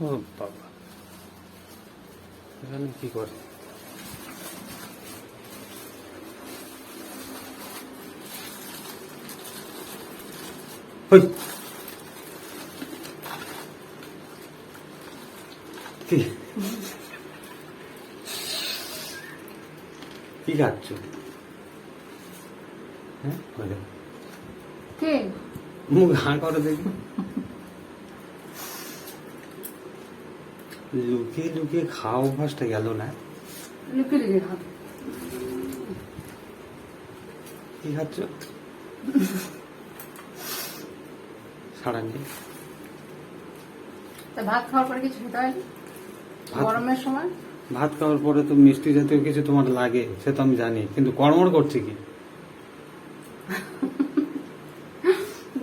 ও বাবা। এখানে কি করে? হই! কি? কি খাচ্ছ? হ্যাঁ? কে? মুখ হাঁ করে দেখি। লুকিয়ে লুকিয়ে খাওয়া অভ্যাসটা গেল না? লুকিয়ে লুকিয়ে খাবে কি খাচ্ছ? সারা নেই তা ভাত খাওয়ার পরে কিছু খেতে হয় গরমের সময়? ভাত খাওয়ার পরে তো মিষ্টি জাতীয় কিছু তোমার লাগে সে তো আমি জানি কিন্তু কড়মড় করছে কি?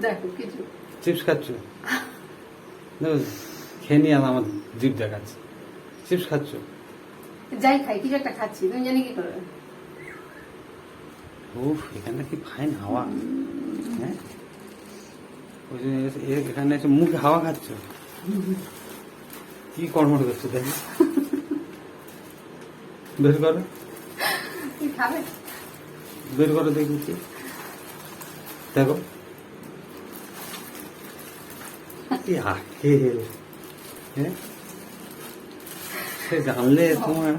দেখো কিছু। চিপস খাচ্ছ? দেখো, খেয়ে নিয়ে আমার জিভ দেখাচ্ছে। চিপস খাচ্ছ? যাই খাই কিছু একটা খাচ্ছি তুমি জানি কি করবে? উফ এখানে কি ফাইন হাওয়া? হ্যাঁ? ওই যে এ- এখানে এসে মুখে হাওয়া খাচ্ছ? কি কর্মট করছ দেখি। বের করো। বের করো দেখি দেখো। কি আহে সে জানলে তোমার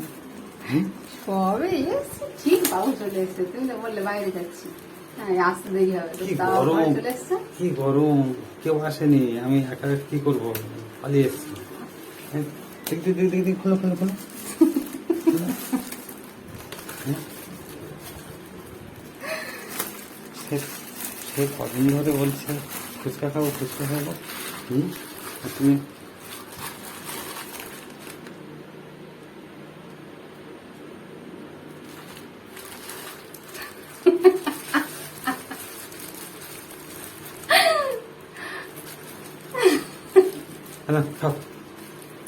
হুম? কবে এসছে? ঠিক বাবু চলে এসছে তুমি তো বললে বাইরে যাচ্ছি। হ্যাঁ আসতে দেরি হবে কি গরম। চলে এসছে? কি গরম কেউ আসেনি আমি একা একা কি করব? পালিয়ে এসছি। হ্যাঁ, দেখ দেখ দেখ দেখ দেখ খোলো খোলো খোলো। খোলো। হ্যাঁ? সে- সে কদিন ধরে বলছে ফুচকা খাব ফুচকা খাব। হুম? তুমি? হ্যাঁ খাও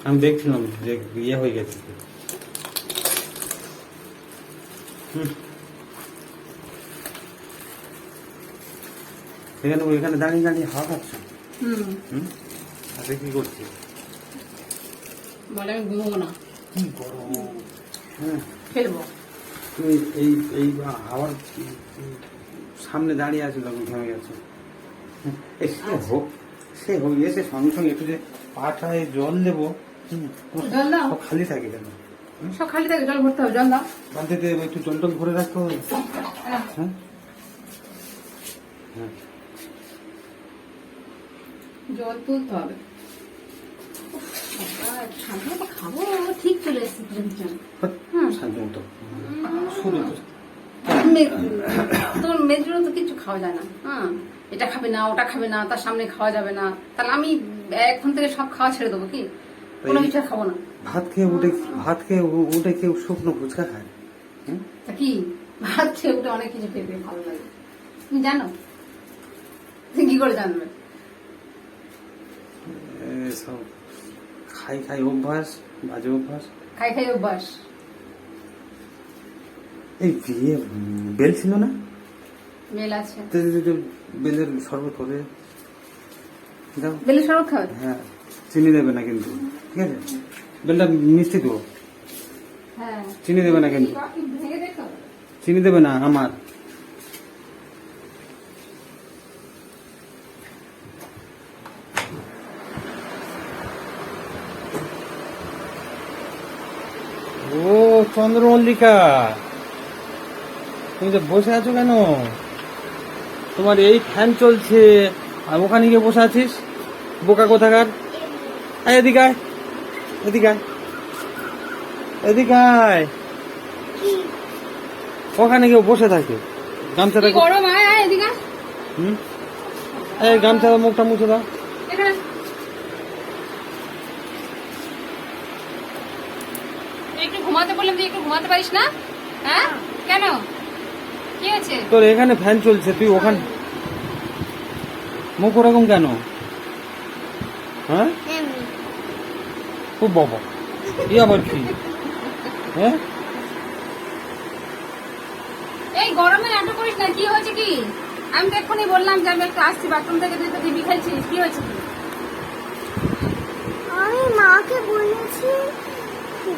আমি দেখছিলাম যে ইয়ে হয়ে গেছে। হুম। এখানে ওইখানে দাঁড়িয়ে দাঁড়িয়ে হাওয়া খাচ্ছ হুম। হুম? আরে কি করছি? বলে আমি ঘুমবো না। কি গরম। হ্যাঁ ফেলব। তুমি এই এই হাওয়ার সামনে দাঁড়িয়ে আছো তখন ঘেমে গেছো হুম, সে হোক সে হোক এসে সঙ্গে সঙ্গে একটু যে পাটায় জল দেবো জল দাও। খালি থাকে কেন সব খালি থাকে জল ভরতে হবে জল দাও। বালতিতে একটু জল টল ভরে রাখো। হ্যাঁ। হ্যাঁ। হ্যাঁ। জল তুলতে হবে। খাব ঠিক চলে এসছে শুরু তো মে- মেয়ের জন্য তো কিছু খাওয়া যায় না। হ্যাঁ এটা খাবে না ওটা খাবে না তার সামনে খাওয়া যাবে না। তাহলে আমি এখন থেকে সব খাওয়া ছেড়ে দেবো কি? কোনো কিছু খাব না। ভাত খেয়ে উঠে ভাত খেয়ে উঠে কেউ শুকনো ফুচকা খায়? তা কি? ভাত খেয়ে উঠে অনেক কিছু খেতে ভালো লাগে। তুমি জানো? তুমি কি করে জানবে? এসব খাই খাই অভ্যাস বাজে অভ্যাস। খাই খাই অভ্যাস। এই বিয়ে বেল ছিল না? বেল আছে। বেলের শরবত করে দাও। বেলে শরবত খাবে হ্যাঁ চিনি দেবে না কিন্তু। ঠিক আছে? বেলটা মিষ্টি দেবো হ্যাঁ। চিনি দেবে না কিন্তু। চিনি দেবে না আমার। ও চন্দ্রমল্লিকা। তুমি তো বসে আছো কেন? তোমার এই ফ্যান চলছে। আর ওখানে গিয়ে বসে আছিস? বোকা কোথাকার? আয় এদিকে আয়। এদিকে আয়। এদিকে আয়। ওখানে কেউ বসে থাকে। গামছাটা কি গরম? আয় আয় এদিকে হুম? এই গামছা মুখটা মুছে দাও। এখানে। একটু ঘুমাতে বললাম তুই একটু ঘুমাতে পারিস না? হ্যাঁ? কেন? কি হয়েছে? তোর এখানে ফ্যান চলছে তুই ওখানে মুখ ওরকম কেন? হ্যাঁ? খুব বাবা। ই আবার কি? হ্যাঁ? এই গরমে নাটক করিস না কি হয়েছে কি? আমি তো এক্ষুনি বললাম যে আমি একটু আসছি বাথরুম থেকে তুই তো টিভি খেলছিস কি হয়েছে কি? আমি মাকে বলেছি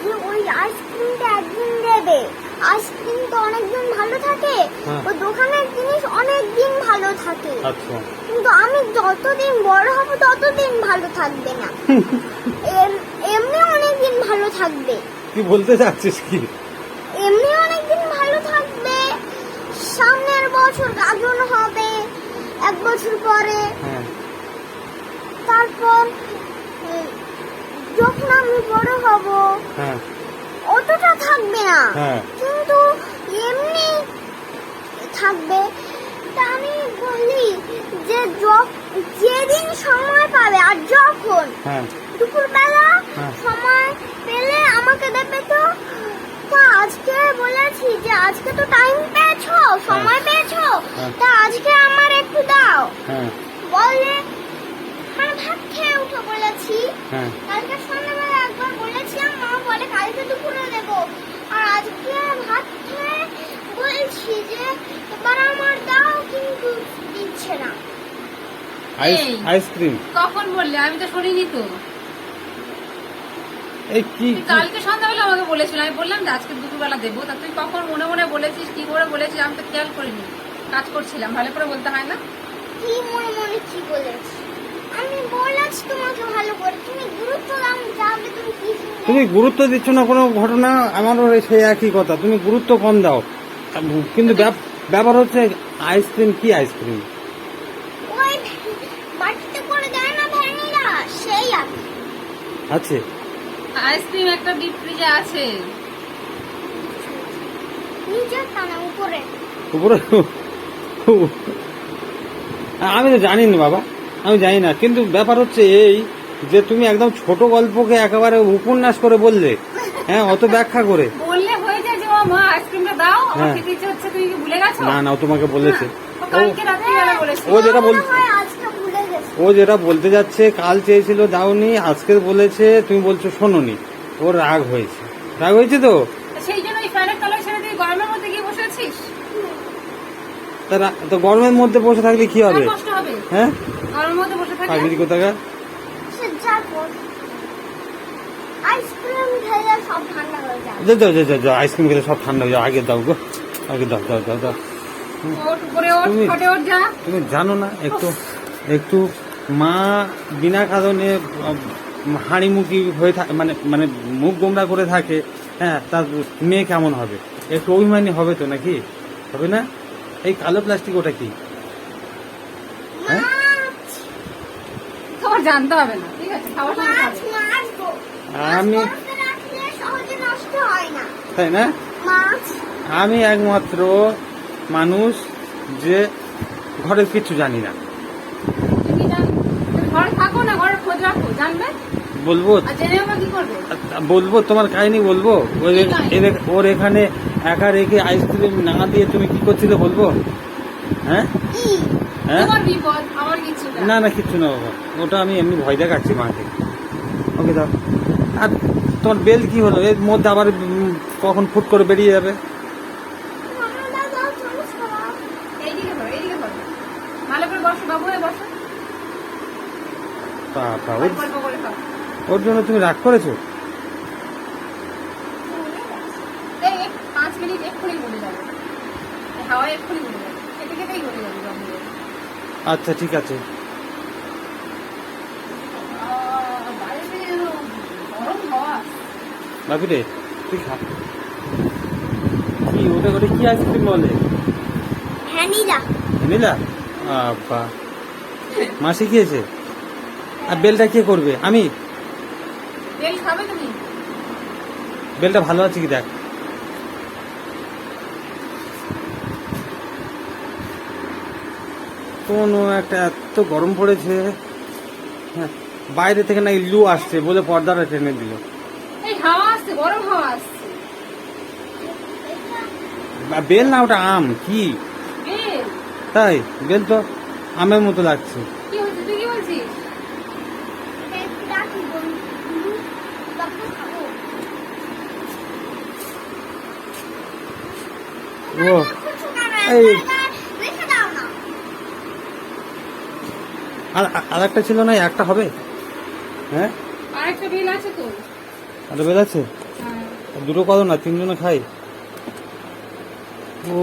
যে ওই আইসক্রিমটা একদিন দেবে। আইসক্রিম তো অনেকদিন ভালো থাকে। হ্যাঁ। ওই দোকানের জিনিস অনেক দিন ভালো থাকে। আচ্ছা। কিন্তু আমি যতদিন বড় হব ততদিন ভালো থাকবে না। এম- এমনি অনেকদিন ভালো থাকবে। কি বলতে চাচ্ছিস কি? এমনি অনেকদিন ভালো থাকবে। সামনের বছর গাজন হবে এক বছর পরে। হ্যাঁ। তারপর যখন আমি বড় হব হ্যাঁ। অতটা থাকবে না। হ্যাঁ। কিন্তু এমনি থাকবে। তা আমি বলি যে য- যেদিন সময় পাবে আর যখন হ্যাঁ। দুপুরবেলা হ্যাঁ। সময় পেলে আমাকে দেবে তো। তা আজকে বলেছি যে আজকে তো টাইম পেয়েছ সময় পেয়েছ। তা আজকে আমার একটু দাও। বলে খেয়ে উঠে বলেছি। হ্যাঁ। কালকে সন্ধ্যাবেলা একবার বলেছিলাম মা বলে কালকে দুপুরে দেবো। আর আজকে ভাত খেয়ে বলছি যে এবার আমার দাও কিন্তু দিচ্ছে না। আইসক্রিম। কখন বললে? আমি তো শুনিনি তো। এই কি কালকে সন্ধ্যাবেলা আমাকে বলেছিল। আমি বললাম যে আজকে দুপুরবেলা দেবো। তা তুই কখন মনে মনে বলেছিস কি করে বলেছিস আমি তো খেয়াল করিনি। কাজ করছিলাম ভালো করে বলতে হয় না? কি মনে মনে কি বলেছি? আমি বলেছি তোমাকে ভালো করে। তুমি গুরুত্ব দাও যাবে তুমি কি তুমি গুরুত্ব দিচ্ছ না কোনো ঘটনা আমারও সেই একই কথা। তুমি গুরুত্ব কম দাও। কিন্তু ব্যাপ- ব্যাপার হচ্ছে আইসক্রিম কি আইসক্রিম? ওই বাটিতে করে দেয় না ভ্যানিলা সেই আছে আছে। আইসক্রিম একটা ডিপ ফ্রিজে আছে। উপরে। উপরে? আমি তো জানি না বাবা। আমি জানি না কিন্তু ব্যাপার হচ্ছে এই যে তুমি একদম ছোট গল্পকে একেবারে উপন্যাস করে বললে হ্যাঁ অত ব্যাখ্যা করে। বললে হয়ে যায় যে মা আইসক্রিমটা দাও আমার। খেতে ইচ্ছে হচ্ছে তুমি কি ভুলে গেছো? না না ও তোমাকে বলেছে। হ্যাঁ, ও বলেছে। ও যেটা বল আজকে ভুলে গেছি। ও যেটা বলতে যাচ্ছে কাল চেয়েছিল দাওনি আজকে বলেছে তুমি বলছো শোনোনি। ওর রাগ হয়েছে। রাগ হয়েছে তো সেই জন্য এই ফ্যানের তলায় ছেড়ে দিয়ে গরমের মধ্যে গিয়ে বসে আছিস তা রা- তো গরমের মধ্যে বসে থাকলে কি হবে? হবে। হ্যাঁ? গরমের মধ্যে বসে থাকলে পাগলি কোথাকার? যা আইসক্রিম খেলে সব ঠান্ডা হয়ে যাবে যাও যাও যাও, যাও যাও আইসক্রিম খেলে সব ঠান্ডা হয়ে যাও আগে দাও গো আগে দাও দাও দাও দাও। তুমি- জানো না একটু একটু মা বিনা কারণে হাঁড়ি মুখি হয়ে থাকে মানে মানে মুখ গোমরা করে থাকে। হ্যাঁ তার মেয়ে কেমন হবে? একটু অভিমানী হবে তো নাকি? হবে না? এই কালো প্লাস্টিক ওটা কি? হ্যাঁ? তোমার জানতে হবে না ঠিক আছে? খাবার সময় মাছ খাবে। মাছ গো আমি হয় তাই না? আমি একমাত্র মানুষ যে ঘরের কিছু জানি না। তুমি জান- তুমি ঘরে থাকো না ঘরের খোঁজ রাখো জানবে? বলব? বলব? তোমার কাহিনী বলব? ওর এখানে একা রেখে আইসক্রিম না দিয়ে তুমি কি করছিলে বলব? হ্যাঁ? হ্যাঁ? না। না কিচ্ছু না বাবা। ওটা আমি এমনি ভয় দেখাচ্ছি মাকে। ওকে দাও। আর তোমার বেল কি হলো? এর মধ্যে আবার কখন ফুট করে বেরিয়ে যাবে? ওর জন্য তুমি রাগ এইদিকে ধরো এইদিকে ধরো ভালো করে বসো বাবু হয়ে বসো বাবা ওর অল্প অল্প করে খাও ওর জন্য তুমি রাগ করেছ এই এক পাঁচ মিনিট এক্ষুনি গলে যাবে এই এক্ষুনি গলে যাবে খেতে খেতেই গলে যাবে জল। আচ্ছা ঠিক আছে। আহ, বাইরে যেন গরম হাওয়া। বাপি রে তুই খা। কি ওটা ওটা কি আইসক্রিম বলে? ভ্যানিলা। নিলা বাবা মা শিখিয়েছে আর বেলটা কে করবে? আমি? তেল খাবে তুমি? বেলটা ভালো আছে কি দেখ? কোনো একটা এত গরম পড়েছে। হ্যাঁ বাইরে থেকে না লু আসছে বলে পর্দাটা টেনে দিল। এই বেল না ওটা আম কি? তাই বেল তো আমের মতো লাগছে। ও হচ্ছে তুই কি বলছিস এটা একটু রাখি বন্ধু তারপর খাব ও কিছু কেন এই। একটা রেখে দাও না আর আর একটা ছিল না একটা হবে? হ্যাঁ? আরেকটা বেল আছে তো। আরে বেড়াচ্ছে হ্যাঁ। দুটো কত না তিনজনে খাই। ও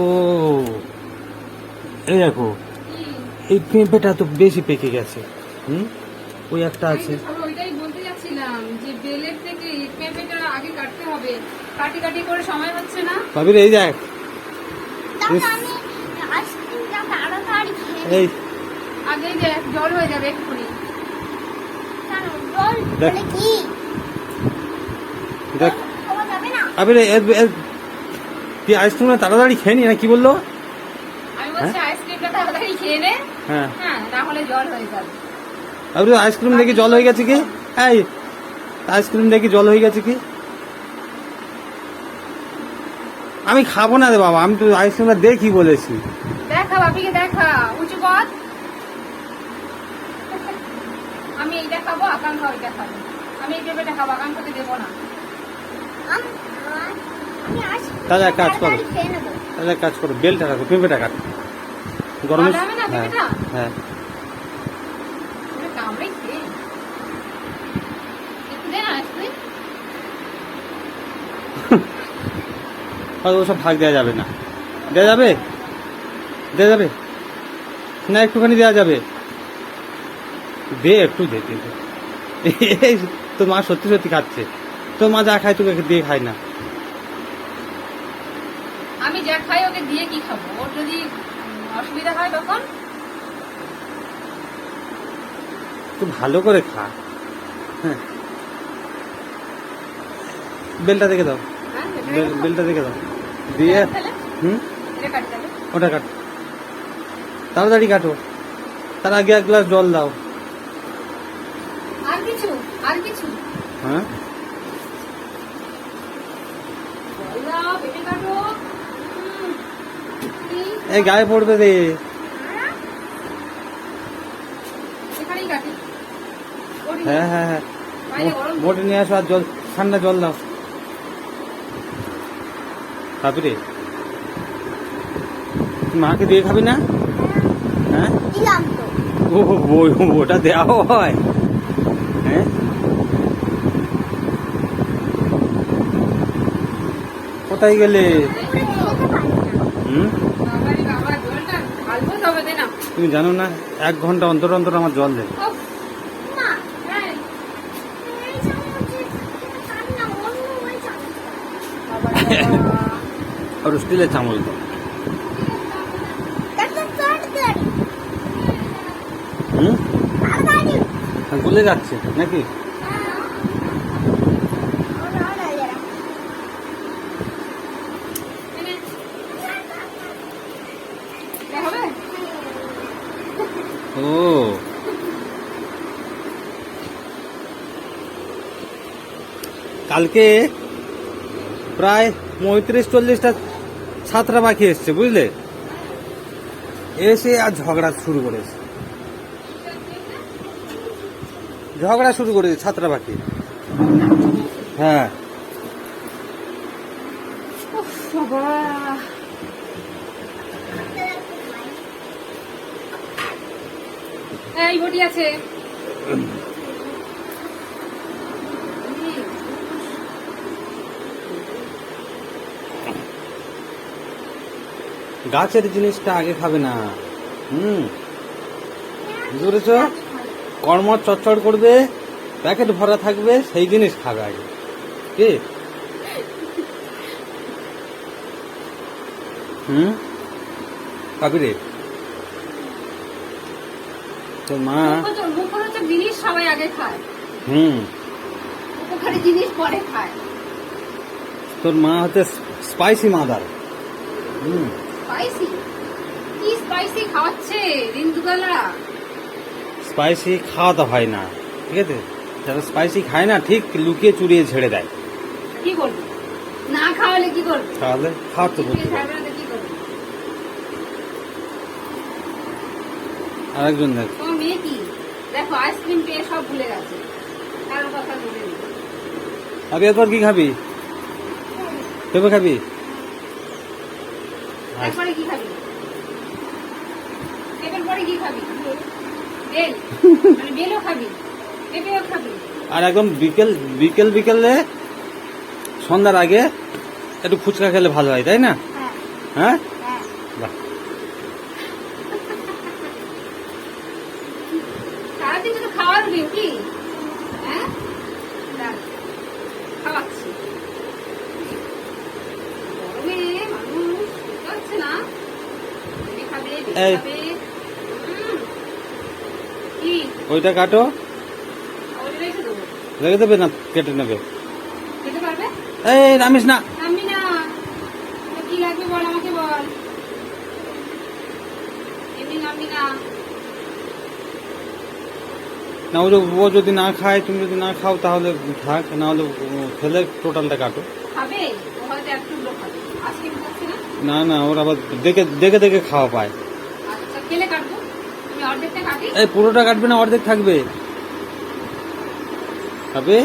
এই দেখো এই পেঁপেটা তো বেশি পেকে গেছে। হুম? ওই একটা আছে। ওইটাই বলতে যাচ্ছিলাম যে বেলের থেকে এই পেঁপেটা আগে কাটতে হবে। কাটি কাটি করে সময় হচ্ছে না। ভাবির এই দেখ। এই আগেই জল হয়ে যাবে এক্ষুনি। দেখ। মানে দেখ। এ- তুই আইসক্রিমটা তাড়াতাড়ি খেয়ে নি না কি বলল? আমি বলছি আইসক্রিমটা তাড়াতাড়ি খেয়ে নে। হ্যাঁ। হ্যাঁ জল হয়ে যাবে। আইসক্রিম দেখি জল হয়ে গেছে কি? এই আইসক্রিম দেখি জল হয়ে গেছে কি? আমি খাব না রে বাবা আমি তো আইসক্রিমটা দেখি বলেছি। দেখা বাপিকে দেখা উঁচু কর। আমি এইটা খাব আকাঙ্ক্ষা ওইটা খাব। আমি এই পেঁপেটা খাব আকাঙ্ক্ষাকে দেবো না। তাহলে এক কাজ করো। তাহলে এক কাজ করো বেলটা রাখো পেঁপেটা কাট। গরমে হ্যাঁ হ্যাঁ। ওসব ভাগ দেওয়া যাবে না। দেওয়া যাবে? দেওয়া যাবে? না একটুখানি দেওয়া যাবে। দে একটু দে দে। এই তোর মা সত্যি সত্যি খাচ্ছে। তোর মা যা খায় তোকে দিয়ে খায় না। আমি যা খাই ওকে দিয়ে কি খাব? ওর যদি অসুবিধা হয় তখন? তুই ভালো করে খা। হ্যাঁ বেলটা দেখে দাও। হ্যাঁ। বেলটা দেখে দাও। দিয়ে হুম? ওটা কাটো। তাড়াতাড়ি কাটো। তার আগে এক গ্লাস জল দাও। আর কিছু আর কিছু। হ্যাঁ? এই গায়ে পড়বে না। হ্যাঁ? হ্যাঁ হ্যাঁ গরম মোটে নিয়ে আসো আর জল ঠান্ডা জল দাও। তারপরে মাকে দিয়ে খাবি না? হ্যাঁ। ও ও- ওটা দেওয়া হয়। হ্যাঁ? কোথায় গেলে? তুমি জানো না এক ঘণ্টা অন্তর অন্তর আমার জল দেবে আর স্টিলের হ্যাঁ এই চামচে খেতে পারি না অন্য ওই চামচটা বাবারে বাবা। আর স্টিলের চামচ দাও দেখো তাড়াতাড়ি হুম তাড়াতাড়ি গুলে যাচ্ছে, নাকি? ও। কালকে প্রায় পঁয়ত্রিশ চল্লিশটা ছাত্রা পাখি এসছে, বুঝলে? এসে আর ঝগড়া শুরু করেছে। ঝগড়া শুরু করে ছাত্রা পাখি হ্যাঁ। এই বটি আছে। গাছের জিনিসটা আগে খাবে না। হুম। বুঝতে পেরেছ? কর্ম চচ্চড় করবে প্যাকেট ভরা থাকবে সেই জিনিস খাবে আগে। কি? হুম? তোর মা জিনিস সবাই আগে খায়। হুম। উপকারী জিনিস পরে খায়। তোর মা হচ্ছে স্পাইসি মাদার। হুম। স্পাইসি? কি স্পাইসি খাওয়াচ্ছে স্পাইসি খাওয়াতে হয় না ঠিক আছে? যারা স্পাইসি খায় না ঠিক লুকিয়ে চুরিয়ে ছেড়ে দেয়। কি করব? না খাওয়ালে কি করব? তাহলে খাওয়াতে বলতে আরেকজন দেখ। তোমার মেয়ে কি? দেখো আইসক্রিম পেয়ে সব ভুলে গেছে। কারোর কথা মনে নেই। আবি এরপর কি খাবি? পেঁপে খাবি? একবারে কি খাবি? পেঁপের পরে কি খাবি? আর একদম বিকেল বিকেল বিকেলে সন্ধ্যার আগে একটু ফুচকা খেলে ভালো হয় তাই না? হ্যাঁ হ্যাঁ হ্যাঁ বাহ সারাদিন শুধু খাওয়ার ডিউটি হ্যাঁ দাঁড়া, খাওয়াচ্ছি গরমে মানুষ বুঝতে পারছে না বেশি খাবে বেশি এই। খাবে হুম। কি ওইটা কাটো। রেখে দেবে। না? কেটে নেবে। এই নামিস না। না। ও যদি- ও যদি না খায় তুমি যদি না খাও তাহলে থাক না হলে ফেলে টোটালটা কাটো। না না ওর আবার দেখে দেখে দেখে খাওয়া পায়। আচ্ছা খেলে কাটবো? এই পুরোটা কাটবে না অর্ধেক থাকবে? খাবে?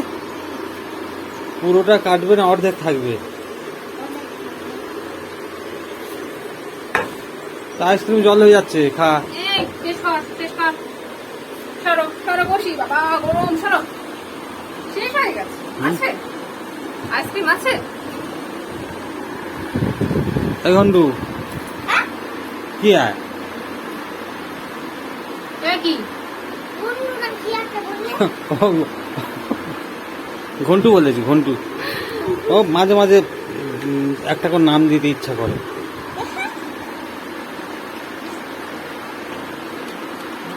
পুরোটা কাটবে না অর্ধেক থাকবে? আইসক্রিম জল হয়ে যাচ্ছে খা। এই টেস্ট কর টেস্ট কর সরো সরো বসি বাবা গরম সরো শেষ হয়ে গেছে হুম। আছে আইসক্রিম আছে এই ঘন্টু কি আয় এ কি? বন্ধু না কি একটা বললে? ঘন্টু বলেছি ঘন্টু। ও মাঝে মাঝে একটা করে নাম দিতে ইচ্ছা করে।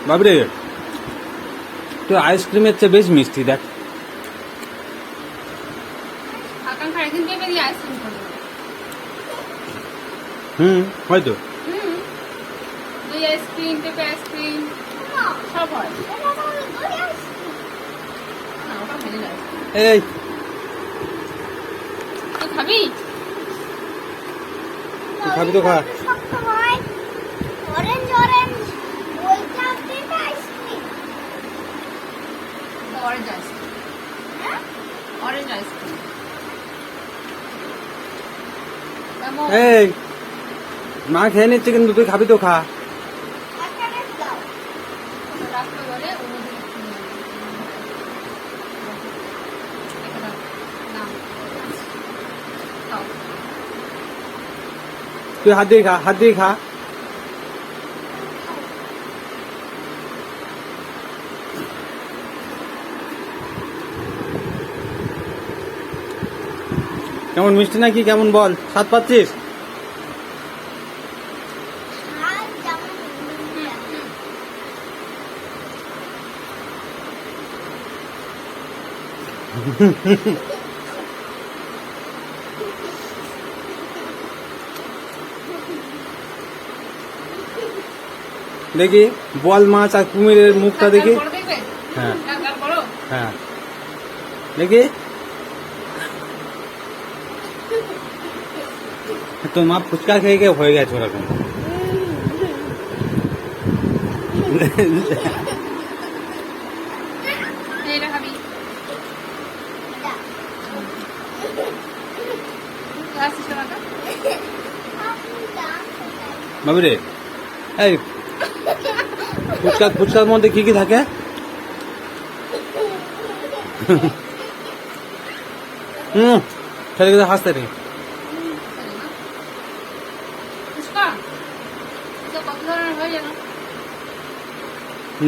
বাবরে তো আইসক্রিমের চেয়ে বেশ মিষ্টি দেখ। হুম হয়তো। হুম। দই আইসক্রিম পেঁপে আইসক্রিম। সব হয় এই খাবি খাবি তো খা। অরেঞ্জ অরেঞ্জ ওইটা পেঁপে ice cream orange ice cream হ্যাঁ? অরেঞ্জ আইসক্রিম এই। মা খেয়ে নিচ্ছে কিন্তু তুই খাবি তো খা একটা রেট দাও রাখতে বলে অনুদিন না খাও তুই হাত দিয়ে খা হাত দিয়ে খা। কেমন মিষ্টি নাকি? কেমন বল? স্বাদ পাচ্ছিস? আর দেখি বল মাছ আর কুমিরের মুখটা দেখি। হ্যাঁ। হ্যাঁ। দেখি। তোর মা ফুচকা খেয়ে খেয়ে হয়ে গেছে ওরকম। বাবু রে এই ফুচকা ফুচকার মধ্যে কি কি থাকে? হুম ছেলে কিন্তু হাসতে নেই।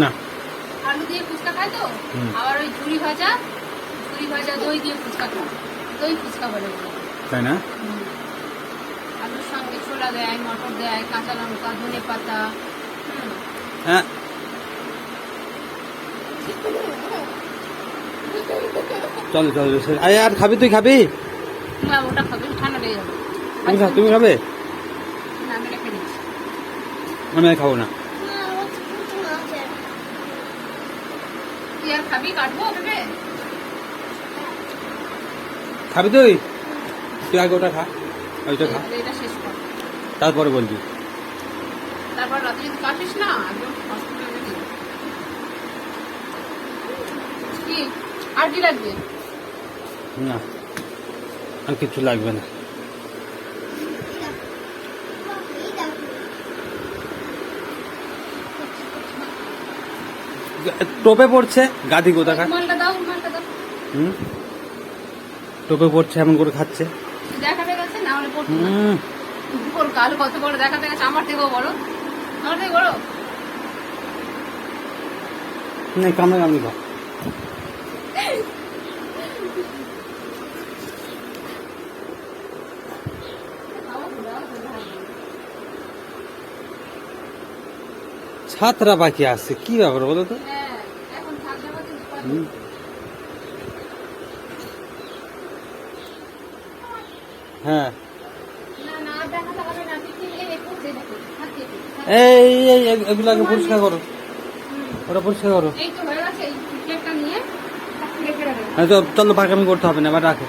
না। আলু দিয়ে ফুচকা খায় তো? আবার ওই ঝুড়ি ভাজা ঝুড়ি ভাজা দই দিয়ে ফুচকা খায়। দই ফুচকা বলে। তাই না? আলুর সঙ্গে ছোলা দেয় মটর দেয় কাঁচা লঙ্কা ধনে পাতা হ্যাঁ চল চল। আরে আর খাবি তুই খাবি? তুমি খা তুমি খাবে? আমি রেখে আর খাব না। খাবি তুই? তুই আগে ওটা খা ওইটা খা। তাহলে এটা শেষ কর। তারপরে বলবি। তারপর রাতে যদি কাটিস না একদম হসপিটালে দিবি কি আর কি লাগবে? না আর কিছু লাগবে না। টোপে পড়ছে গাদি কোথাকার? হুম? টোপে পড়ছে এমন করে খাচ্ছে। দেখাতে গেছে না হলে পড়তো না। কাল কত বড় দেখাতে গেছে আমার থেকেও বড়। আমার থেকে বড়? না কামড়া কামড়ি খা ছাত্রা পাখি আসছে কি ব্যাপার বলো তো? হ্যাঁ। হ্যাঁ এই এই এগুলাকে পরিষ্কার করো। ওটা পরিষ্কার করো। হয়ে তো চলো পাকামি করতে হবে না এবার রাখো।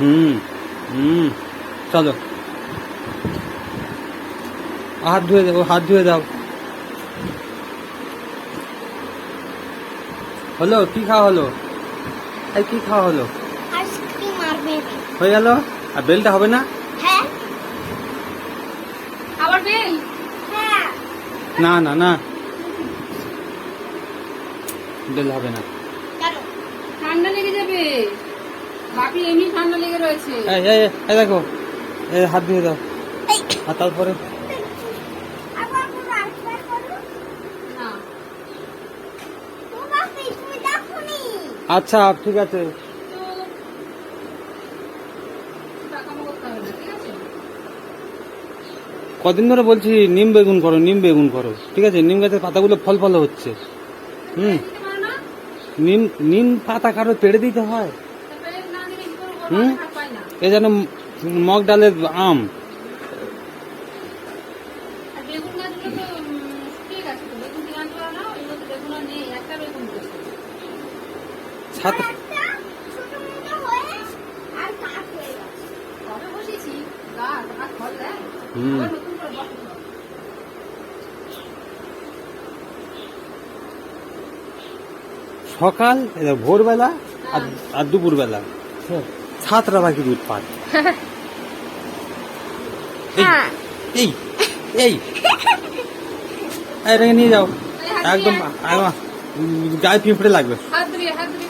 হুম হুম চলো। হাত ধুয়ে দাও হাত ধুয়ে দাও। হলো কি খাওয়া হলো? এই কি খাওয়া হলো? আর হয়ে গেল? আর বেলটা হবে না? হ্যাঁ। আবার বেল? হ্যাঁ। না না না। বেল হবে না। কেন? ঠান্ডা লেগে যাবে। বাপি এমনি ঠান্ডা লেগে রয়েছে। এই এই এই, এই দেখো। এই হাত ধুয়ে দাও। এই। আর তারপরে আবার পুরো আইসক্রিম করো না তুমি বাপি তুমি দেখো নি আচ্ছা ঠিক আছে। কদিন ধরে বলছি, নিম বেগুন করো, নিম বেগুন করো। ঠিক আছে, নিম গাছের পাতাগুলো ফল ফল হচ্ছে। হুম। নিম নিম পাতা কারও পেড়ে দিতে হয়? হুম? এ যেন মগ ডালের আম আর বেগুন গাছগুলো তো উম, শুকিয়ে গেছে তো বেগুন দিয়ে আনতে পারো না ওইগুলো তো বেগুন আর নেই একটা বেগুন করেছে ছাত্র একটা ছোট মোটো হয়ে আর কাঠ হয়ে গেছে কবে বসেছি গাছ আর ফল হুম। করে বসাতে হবে। সকাল ভোরবেলা আর আর দুপুরবেলা। সাতটা পাখির উৎপাত এই হ্যাঁ। এই এই। এটাকে নিয়ে যাও। একদম গায়ে পিঁপড়ে লাগবে। হাত ধুয়ে হাত ধুয়ে